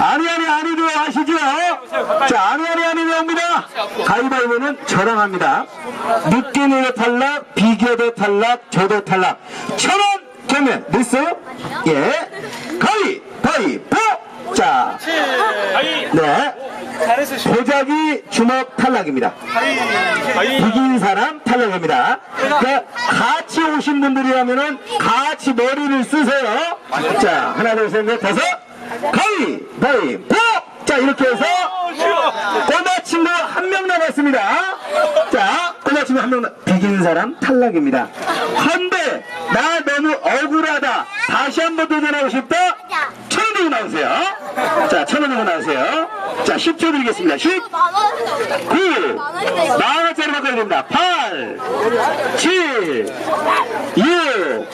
아니 아니 아니도 아시죠? 자 아니 아니 아니도 옵니다. 가위바위보는 저랑 합니다. 늦게 내려 탈락, 비교도 탈락, 저도 탈락. 천원 경매 됐어요? 예. 가위바위보. 자, 네. 도자기 주먹 탈락입니다. 이긴 사람 탈락입니다. 그러니까 같이 오신 분들이라면은 같이 머리를 쓰세요. 자, 하나, 둘, 셋, 넷, 다섯. 가위, 바위, 보! 자, 이렇게 해서 꼬마 친구 한 명 남았습니다. 자, 꼬마 친구 한 명, 남- 비긴 사람 탈락입니다. 헌데, 나 너무 억울하다. 다시 한 번 도전하고 싶다? 천원 들고 나오세요. 자, 천 원 들고 나오세요. 자, 10초 드리겠습니다. 10, 9, 만 원짜리 바꿔야 됩니다. 8, 7, 6,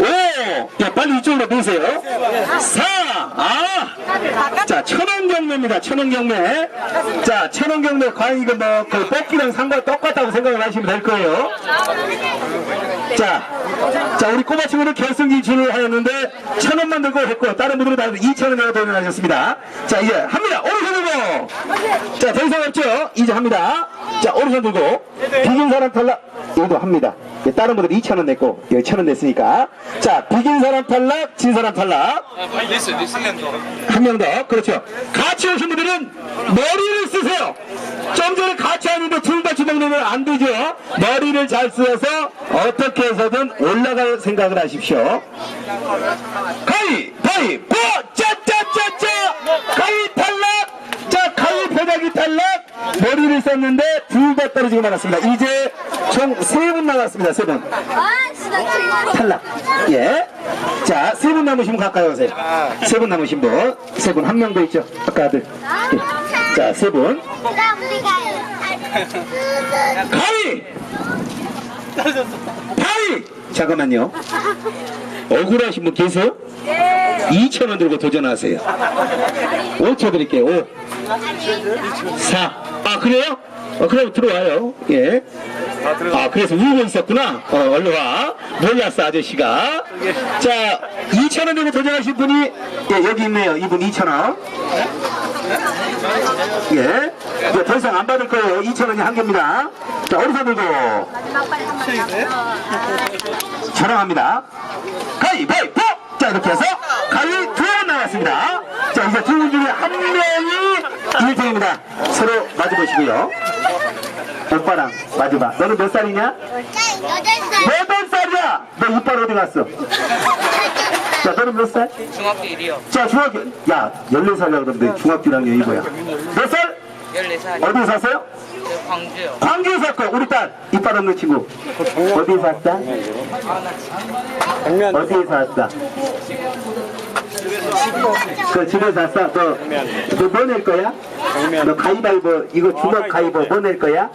5. 야, 빨리 이쪽으로 놓으세요. 4, 아. 자, 천원 경매입니다. 천원 경매. 자, 천원 경매. 과연 이거 뭐, 그 뽑기랑 상관 똑같다고 생각을 하시면 될 거예요. 자, 자, 우리 꼬마 친구는 결승 진출을 하였는데, 천 원만 들고 했고, 다른 분들은 다 이천 원으로 도전하셨습니다. 자, 이제 합니다. 오른손 들고. 자, 더 이상 없죠? 이제 합니다. 자, 오른손 들고. 비긴 사람 탈락. 여기도 합니다. 예, 다른 분들 2천 원 냈고, 여기 천원 냈으니까. 자, 비긴 사람 탈락, 진 사람 탈락. 한 명 더. 그렇죠. 같이 오신 분들은 머리를 쓰세요. 좀 전에 같이 하는데 둘 다 주먹 내면 안 되죠. 머리를 잘 쓰여서 어떻게 해서든 올라갈 생각을 하십시오. 가위, 바위, 보! 짜짜짜짜! 가위 탈락! 자, 가위 배닥이 탈락! 머리를 썼는데 둘 다 떨어지고 말았습니다. 이제 총 세 분 남았습니다. 세 분. 아. 탈락. 예. 자, 세 분 남으신 분 가까이 오세요. 세 분 남으신 분. 세 분. 한 명 더 있죠. 아까 아들. 예. 자, 세 분. 가위! 가위! 잠깐만요. 억울하신 분 계세요? 2,000원 들고 도전하세요. 5초 드릴게요. 5, 4. 아, 그래요? 어, 그럼 들어와요. 예. 아, 그래서 울고 있었구나. 어, 얼른 와. 몰랐어, 아저씨가. 자, 2,000원 들고 도전하신 분이, 예, 여기 있네요. 이분 2,000원. 예. 이제 더 이상 안 받을 거예요. 2,000원이 한 개입니다. 자, 어디서 들고 자랑합니다. 가위바위보! 자, 이렇게 해서 가위 두분 나왔습니다. 자, 이제 두 분 중에 한 명이 1등입니다. 서로 마주보시고요. 오빠랑 마주봐. 너는 몇 살이냐? 여덟 살. 여덟 살이야! 너 이빨 어디 갔어? 자, 너는 몇 살? 중학교 1이요. 자, 중학교. 야, 14살이라 그러는데 중학교 1학년 이거야. 몇 살? 14살. 어디서 사세요? 저 광주요. 광주에 샀고 우리 딸 이빨 없는 친구 어디에 샀다? 어디에 샀다? 그 집에 샀어? 너너 낼 거야? 너 가위바위보 이거 주먹 가위보 뭐 낼 거야?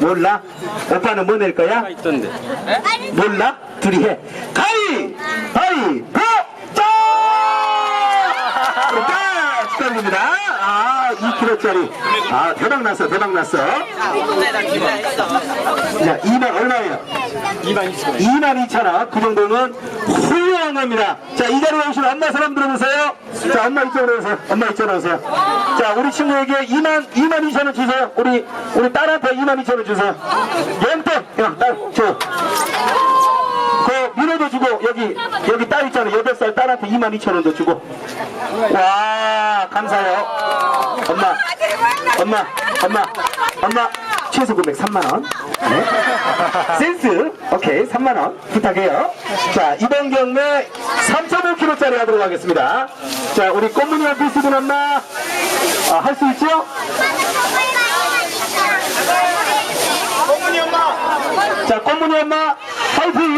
몰라? 오빠는 뭐 낼 거야? 있던데. 몰라? 둘이 해 가위! 바위보! 짜! 자, 축하드립니다 아 2kg짜리 아 대박 났어 대박 났어 자 2만 얼마예요? 2만 2천 2만 2천 원. 그 정도는 훌륭한 겁니다. 자, 이 자리에 오신 엄마 사람 들어보세요. 자, 엄마 이쪽으로 오세요. 엄마 이쪽으로 오세요. 자, 우리 친구에게 2만, 2만 2천 원 주세요. 우리, 우리 딸한테 2만 2천 원 주세요. 용돈! 야, 딸, 줘. 그, 민호도 주고, 여기, 여기 딸 있잖아. 8살 딸한테 2만 2천 원도 주고. 와, 감사해요. 엄마, 엄마, 엄마, 엄마. 최소 금액 3만원. 네. 센스. 오케이. 3만원. 부탁해요. 자, 이번 경매 3.5kg짜리 하도록 하겠습니다. 자, 우리 꽃무늬 원피스 분 엄마. 아, 할 수 있죠? 자, 꽃무늬 엄마, 파이팅!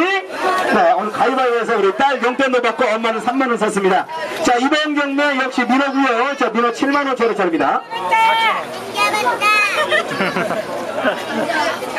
네, 오늘 가위바위보에서 우리 딸 용돈도 받고 엄마는 3만원 썼습니다. 자, 이번 경매 역시 민호고요 자, 민호 7만원짜리짜리입니다. 깨봤다. ハハハハ。